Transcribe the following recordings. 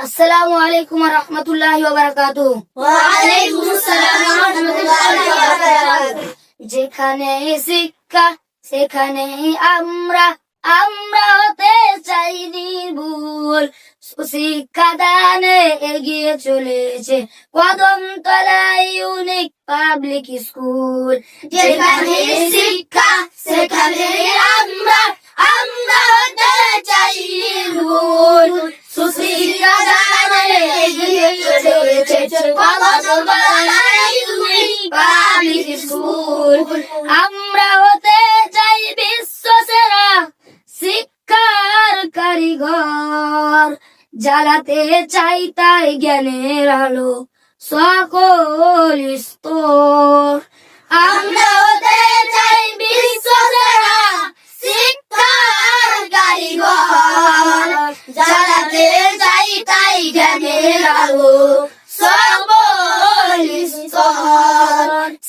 আসসালামু আলাইকুম রহমতুল্লাহি যেখানে শিক্ষা সেখানে আমরা আমরা হতে চাই নির্ভুল। শিক্ষা দানে এগিয়ে চলেছে কদম তলায় ইউনিক পাবলিক স্কুল যেখানে শিক্ষা সেখানে আমরা আমরা হতে চাই বিশ্ব সেরা শিক্ষার কারিগর। জ্বালাতে চাই তাই জ্ঞানের আলো, সকল স্তর। আমরা হতে চাই বিশ্ব সেরা শিক্ষার কারিগর জ্বালাতে চাই তাই স্তর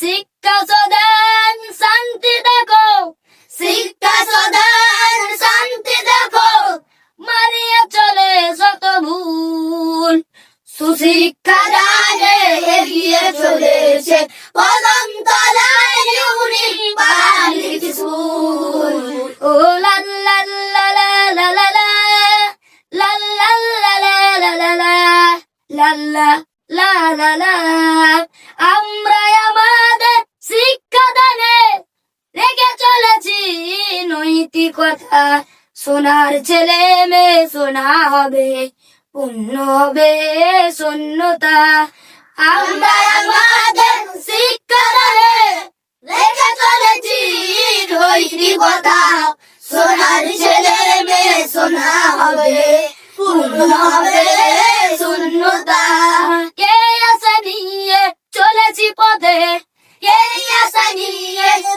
শিক্ষা সদান, শান্তি দেখো। শিক্ষা সদান, শান্তি দেখো। মারিয়া চলে শত ভুল। সুশিক্ষা দানে এগিয়ে চলেছে। কদম লা লা লা লা। আমরা আমাদের শিক্ষাদানে রেখে চলেছি নৈতিকতা সোনার ছেলে মেয়ে সোনা হবে পূর্ণ হবে শূন্যতা। আমরা আমাদের শিক্ষা দানে রেখে চলেছি নৈতিকতা। সোনার ছেলে মেয়ে সোনা হবে পূর্ণ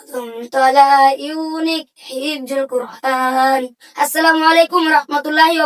কদম তলা ইউনিক আসসালামু আলাইকুম রহমতুল্লাহি